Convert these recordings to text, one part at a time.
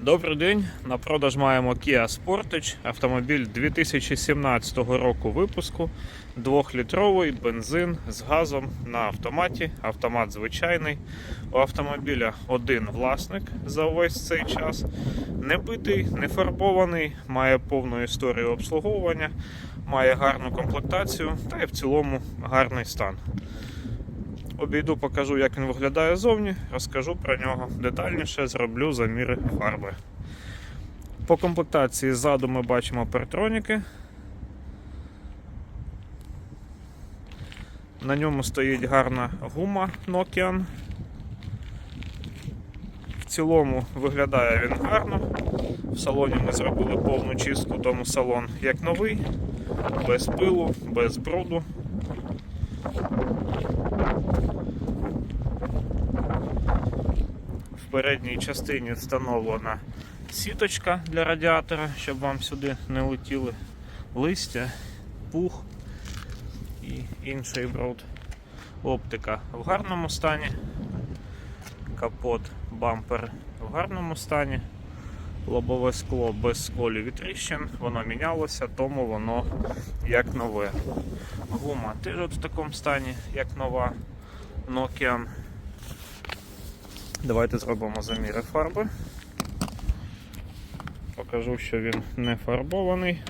Добрий день. На продаж маємо Kia Sportage, автомобіль 2017 року випуску, 2-літровий бензин з газом на автоматі. Автомат звичайний. У автомобіля один власник за увесь цей час. Не битий, не фарбований, має повну історію обслуговування, має гарну комплектацію та й в цілому гарний стан. Обійду, покажу, як він виглядає зовні, розкажу про нього детальніше, зроблю заміри фарби. По комплектації ззаду ми бачимо партроніки. На ньому стоїть гарна гума Nokian. В цілому виглядає він гарно. В салоні ми зробили повну чистку, тому салон як новий, без пилу, без бруду. В передній частині встановлена сіточка для радіатора, щоб вам сюди не летіли листя, пух і інший бруд. Оптика в гарному стані, капот, бампер в гарному стані, лобове скло без сколів і тріщин, воно мінялося, тому воно як нове. Гума теж от в такому стані, як нова Nokian. Давайте зробимо заміри фарби. Покажу, що він не фарбований.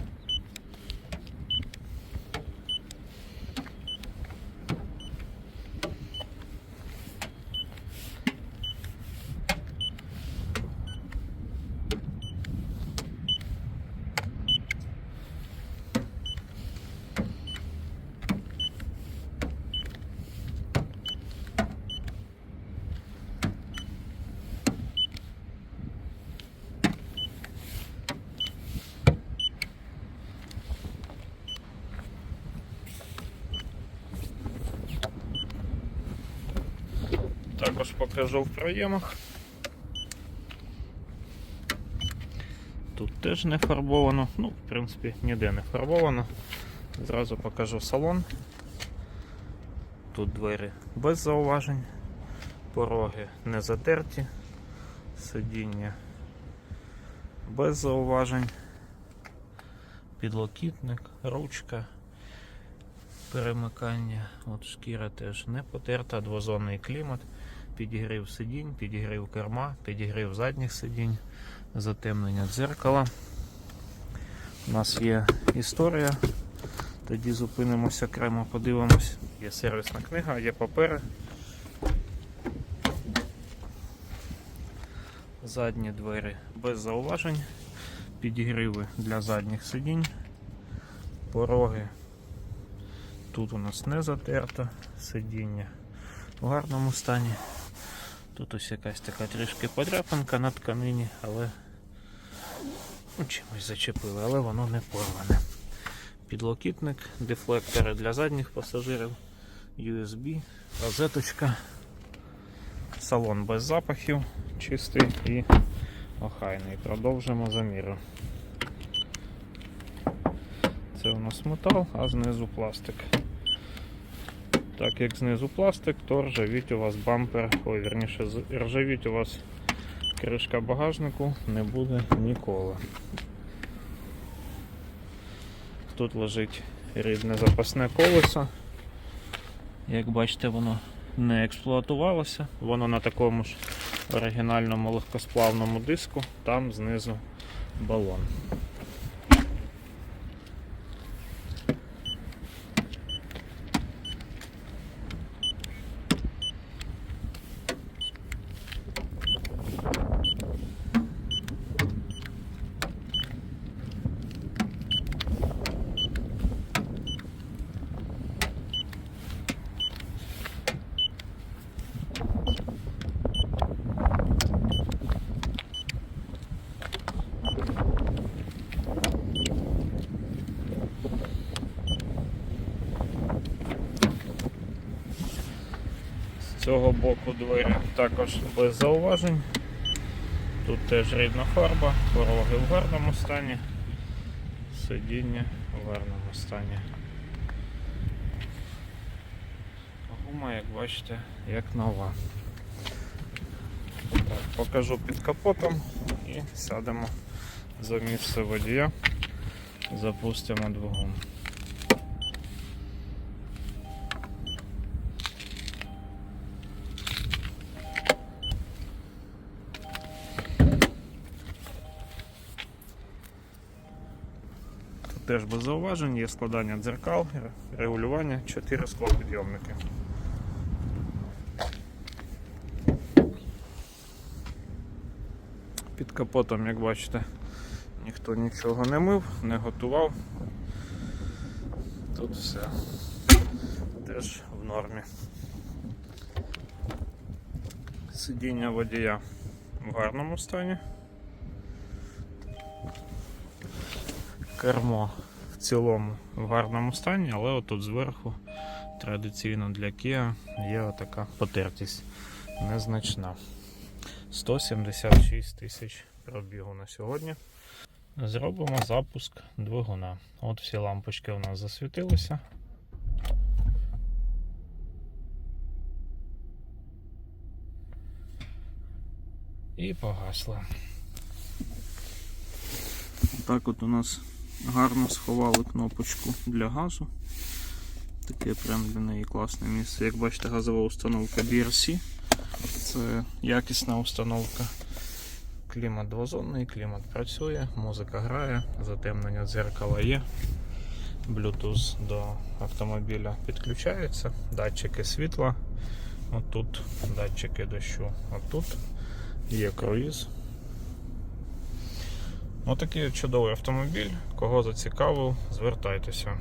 Також покажу в проємах. Тут теж не фарбовано, ну, в принципі, ніде не фарбовано. Зразу покажу салон. Тут двері без зауважень, пороги не затерті, сидіння без зауважень, підлокітник, ручка, перемикання, от шкіра теж не потерта, двозонний клімат, підігрів сидінь, підігрів керма, підігрів задніх сидінь, затемнення дзеркала. У нас є історія. Тоді зупинимося окремо, подивимось. Є сервісна книга, є папери. Задні двері без зауважень, підігриви для задніх сидінь, пороги. Тут у нас не затерто сидіння в гарному стані. Тут ось якась така трішки подряпинка на тканині, але ну, чимось зачепили, але воно не порване. Підлокітник, дефлектори для задніх пасажирів, USB, розеточка, салон без запахів, чистий і охайний. Продовжимо заміри. Це у нас метал, а знизу пластик. Так як знизу пластик, то ржавіть у вас бампер, ой, вірніше, з- ржавіть у вас кришка багажнику не буде ніколи. Тут лежить рідне запасне колесо. Як бачите, воно не експлуатувалося, воно на такому ж оригінальному легкосплавному диску, там знизу балон. Цього боку двері також без зауважень. Тут теж рідна фарба, пороги в гарному стані, сидіння в гарному стані. Гума, як бачите, як нова. Так, покажу під капотом. і сядемо за місце водія, запустимо двигун. Тут теж без зауважень, є складання дзеркал, регулювання, 4 склопідйомники. Під капотом, як бачите, ніхто нічого не мив, не готував. Тут все теж в нормі. Сидіння водія в гарному стані. Кермо цілому в гарному стані, але отут зверху традиційно для Kia є отака потертість незначна. 176 тисяч пробігу на сьогодні. Зробимо запуск двигуна. От всі лампочки у нас засвітилися. І погасли. Так от у нас гарно сховали кнопочку для газу. Таке прям для неї класне місце. Як бачите, газова установка BRC. Це якісна установка. Клімат двозонний, клімат працює, музика грає, затемнення дзеркала є. Bluetooth до автомобіля підключається, датчики світла. Отут датчики дощу. Отут є круїз. Отакий чудовий автомобіль. Кого зацікавив, звертайтеся.